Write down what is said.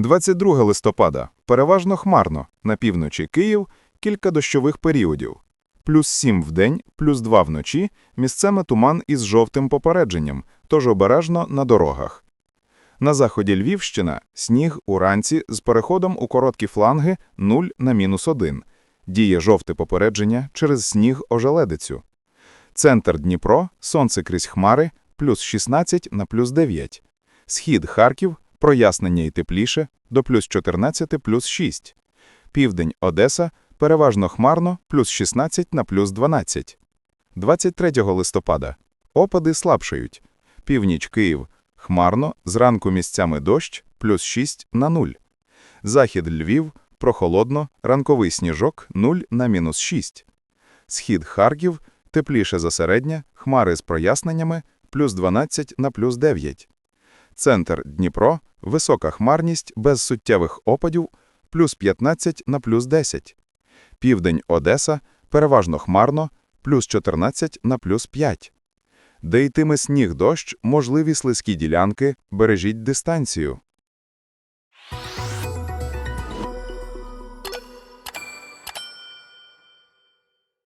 22 листопада. Переважно хмарно. На півночі Київ кілька дощових періодів. Плюс 7 в день, плюс 2 вночі, місцями туман із жовтим попередженням, тож обережно на дорогах. На заході Львівщина – сніг уранці з переходом у короткі фланги 0 на мінус 1. Діє жовте попередження через сніг ожеледицю. Центр Дніпро – сонце крізь хмари, плюс 16 на плюс 9. Схід Харків – прояснення і тепліше, до плюс 14 плюс 6. Південь Одеса – переважно хмарно, плюс 16 на плюс 12. 23 листопада. Опади слабшають. Північ Київ – хмарно, зранку місцями дощ, плюс 6 на 0. Захід Львів – прохолодно, ранковий сніжок 0 на мінус 6. Схід Харків – тепліше за середнє, хмари з проясненнями, плюс 12 на плюс 9. Центр Дніпро – висока хмарність без суттєвих опадів, плюс 15 на плюс 10. Південь Одеса – переважно хмарно, плюс 14 на плюс 5. Де йтиме сніг дощ, можливі слизькі ділянки, бережіть дистанцію.